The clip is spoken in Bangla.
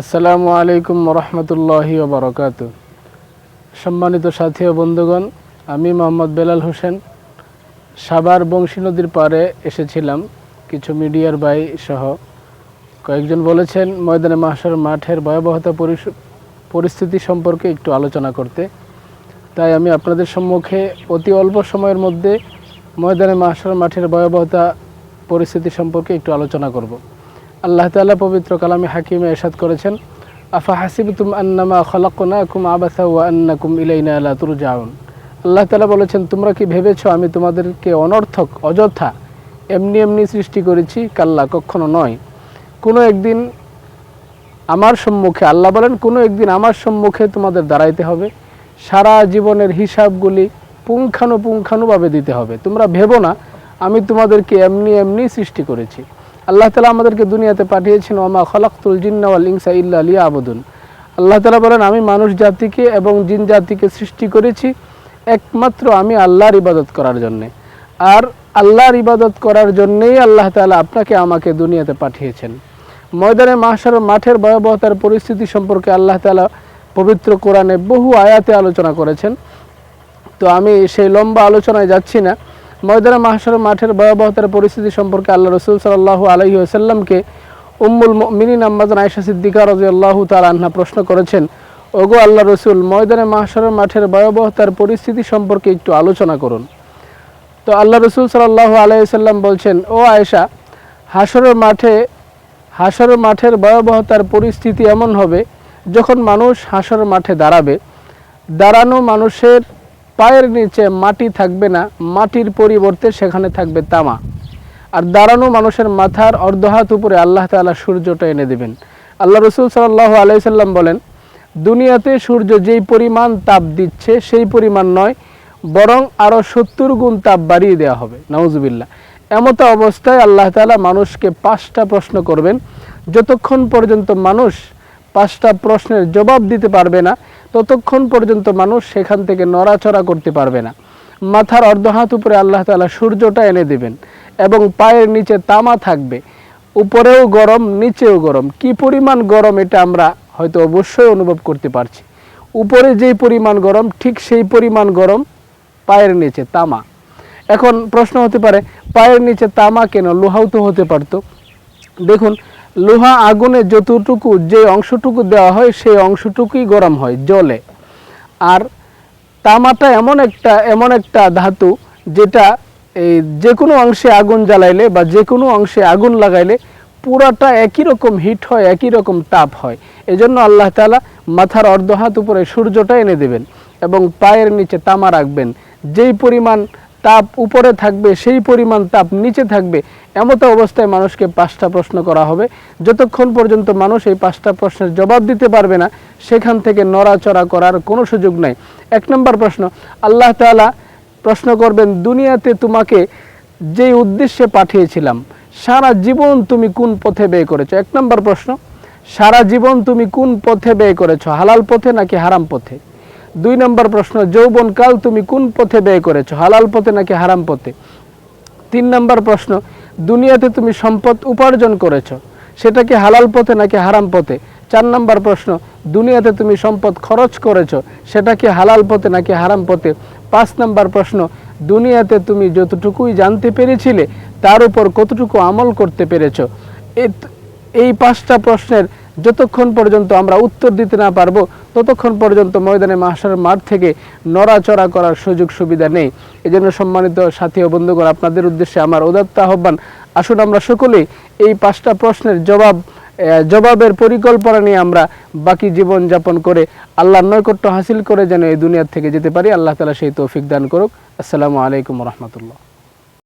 আসসালামু আলাইকুম রহমতুল্লাহি বারকাত সম্মানিত সাথী ও বন্ধুগণ, আমি মোহাম্মদ বেলাল হোসেন। সাবার বংশী নদীর পাড়ে এসেছিলাম কিছু মিডিয়ার ভাই সহ। কয়েকজন বলেছেন, ময়দানে মাসার মাঠের ভয়াবহতা পরিস্থিতি সম্পর্কে একটু আলোচনা করতে। তাই আমি আপনাদের সম্মুখে অতি অল্প সময়ের মধ্যে ময়দানে মাসার মাঠের ভয়াবহতা পরিস্থিতি সম্পর্কে একটু আলোচনা করব। আল্লাহ তাআলা পবিত্র কালামে হাকিমে এরশাদ করেছেন, আফা হাসিবতুম আন্নামা খলাকুম আবাসা ওয়া আন্নাকুম ইলাইনা লা তুরজাউন? আল্লাহ তাআলা বলেছেন, তোমরা কি ভেবেছ আমি তোমাদেরকে অনর্থক, অযথা, এমনি এমনি সৃষ্টি করেছি? কাল্লা, কখনো নয়। কোনো একদিন আমার সম্মুখে, আল্লাহ বলেন, কোনো একদিন আমার সম্মুখে তোমাদের দাঁড়াইতে হবে। সারা জীবনের হিসাবগুলি পুঙ্খানুপুঙ্খানুভাবে দিতে হবে। তোমরা ভেবো না, আমি তোমাদেরকে এমনি এমনি সৃষ্টি করেছি। আল্লাহ তালা আমাদেরকে দুনিয়াতে পাঠিয়েছেন ওমা খলাক্তুল জিন্নাওয়াল ইনসা ইল্লা আলিয়া আবুদুন আল্লাহ তালা বলেন, আমি মানুষ জাতিকে এবং জিন জাতিকে সৃষ্টি করেছি একমাত্র আমি আল্লাহর ইবাদত করার জন্যে। আর আল্লাহর ইবাদত করার জন্যেই আল্লাহ তাআলা আপনাকে আমাকে দুনিয়াতে পাঠিয়েছেন। ময়দানে মাসার মাঠের ভয়াবহতার পরিস্থিতি সম্পর্কে আল্লাহ তালা পবিত্র কোরআনে বহু আয়াতে আলোচনা করেছেন। তো আমি সেই লম্বা আলোচনায় যাচ্ছি না। ময়দানে মাহাসর মাঠের ভয়াবহতার পরিস্থিতি সম্পর্কে আল্লাহ রসুল সাল্লাহ আলহি আসাল্লামকে উম্মুল মিনিন আম্মাজান আয়সা সিদ্দিকা রাজি আল্লাহ তালা প্রশ্ন করেছেন, ওগো আল্লাহ রসুল, ময়দানে মাহাসর মাঠের ভয়াবহতার পরিস্থিতি সম্পর্কে একটু আলোচনা করুন। তো আল্লাহ রসুল সাল্লাহ আলাইসাল্লাম বলছেন, ও আয়েশা হাসরের মাঠে হাসরের মাঠের ভয়াবহতার পরিস্থিতি এমন হবে যখন মানুষ হাসরের মাঠে দাঁড়াবে। দাঁড়ানো মানুষের পায়ের নিচে মাটি থাকবে না, মাটির পরিবর্তে সেখানে থাকবে তামা। আর দাঁড়ানো মানুষের মাথার অর্ধহাত উপরে আল্লাহ তাআলা সূর্যটা এনে দেবেন। আল্লাহ রসুল সাল্লাহ আলাইসাল্লাম বলেন, দুনিয়াতে সূর্য যেই পরিমাণ তাপ দিচ্ছে, সেই পরিমাণ নয়, বরং আরও সত্তর গুণ তাপ বাড়িয়ে দেওয়া হবে। নাউজুবিল্লাহ। এমতো অবস্থায় আল্লাহ তাআলা মানুষকে পাঁচটা প্রশ্ন করবেন। যতক্ষণ পর্যন্ত মানুষ পাঁচটা প্রশ্নের জবাব দিতে পারবে না ততক্ষণ পর্যন্ত মানুষ সেখান থেকে নড়াচড়া করতে পারবে না। মাথার অর্ধহাত উপরে আল্লাহ তাআলা সূর্যটা এনে দেবেন এবং পায়ের নিচে তামা থাকবে। উপরেও গরম, নিচেও গরম। কি পরিমাণ গরম এটা আমরা হয়তো অবশ্যই অনুভব করতে পারছি। উপরে যেই পরিমাণ গরম, ঠিক সেই পরিমাণ গরম পায়ের নিচে তামা। এখন প্রশ্ন হতে পারে, পায়ের নিচে তামা কেন? লোহাও তো হতে পারতো। দেখুন লোহা আগুনে যতটুকু যে অংশটুকু দেওয়া হয়, সেই অংশটুকুই গরম হয়, জলে। আর তামাটা এমন একটা এমন একটা ধাতু যেটা এই যে কোনো অংশে আগুন জ্বালাইলে বা যে কোনো অংশে আগুন লাগাইলে পুরাটা একই রকম হিট হয়, একই রকম তাপ হয়। এজন্য আল্লাহ তাআলা মাথার অর্ধ হাত উপরে সূর্যটা এনে দেবেন এবং পায়ের নিচে তামা রাখবেন। যেই পরিমাণ তাপ উপরে থাকবে, সেই পরিমাণ তাপ নিচে থাকবে, এমতো অবস্থায় মানুষকে পাঁচটা প্রশ্ন করা হবে। যতক্ষণ পর্যন্ত মানুষ এই পাঁচটা প্রশ্নের জবাব দিতে পারবে না, সেখান থেকে নড়াচড়া করার কোনো সুযোগ নাই। এক নম্বর প্রশ্ন, আল্লাহ তাআলা প্রশ্ন করবেন, দুনিয়াতে তোমাকে যেই উদ্দেশ্যে পাঠিয়েছিলাম, সারা জীবন তুমি কোন পথে ব্যয় করেছ? এক নম্বর প্রশ্ন, সারা জীবন তুমি কোন পথে ব্যয় করেছ? হালাল পথে নাকি হারাম পথে? দুই নম্বর প্রশ্ন যৌবনকাল তুমি কোন পথে ব্যয় করেছ? হালাল পথে নাকি হারাম পথে? তিন নম্বর প্রশ্ন, দুনিয়াতে তুমি সম্পদ উপার্জন করেছ, সেটা কি হালাল পথে নাকি হারাম পথে? চার নম্বর প্রশ্ন, দুনিয়াতে তুমি সম্পদ খরচ করেছ, সেটা কি হালাল পথে নাকি হারাম পথে? পাঁচ নম্বর প্রশ্ন, দুনিয়াতে তুমি যতটুকুই জানতে পেরেছিলে, তার উপর কতটুকু আমল করতে পেরেছ? এই পাঁচটা প্রশ্নের যতক্ষণ পর্যন্ত আমরা উত্তর দিতে না পারব, ততক্ষণ পর্যন্ত ময়দানে মাসার মাঠ থেকে নড়াচড়া করার সুযোগ সুবিধা নেই। এজন্য সম্মানিত সাথী ও বন্ধুগণ, আপনাদের উদ্দেশ্যে আমার উদাত্ত আহ্বান, আসুন আমরা সকলেই এই পাঁচটা প্রশ্নের জবাব জবাবের পরিকল্পনা নিয়ে আমরা বাকি জীবন যাপন করে আল্লাহর নৈকট্য হাসিল করে যেন এই দুনিয়ার থেকে যেতে পারি। আল্লাহ তালা সেই তৌফিক দান করুক। আসসালামু আলাইকুম রহমতুল্লাহ।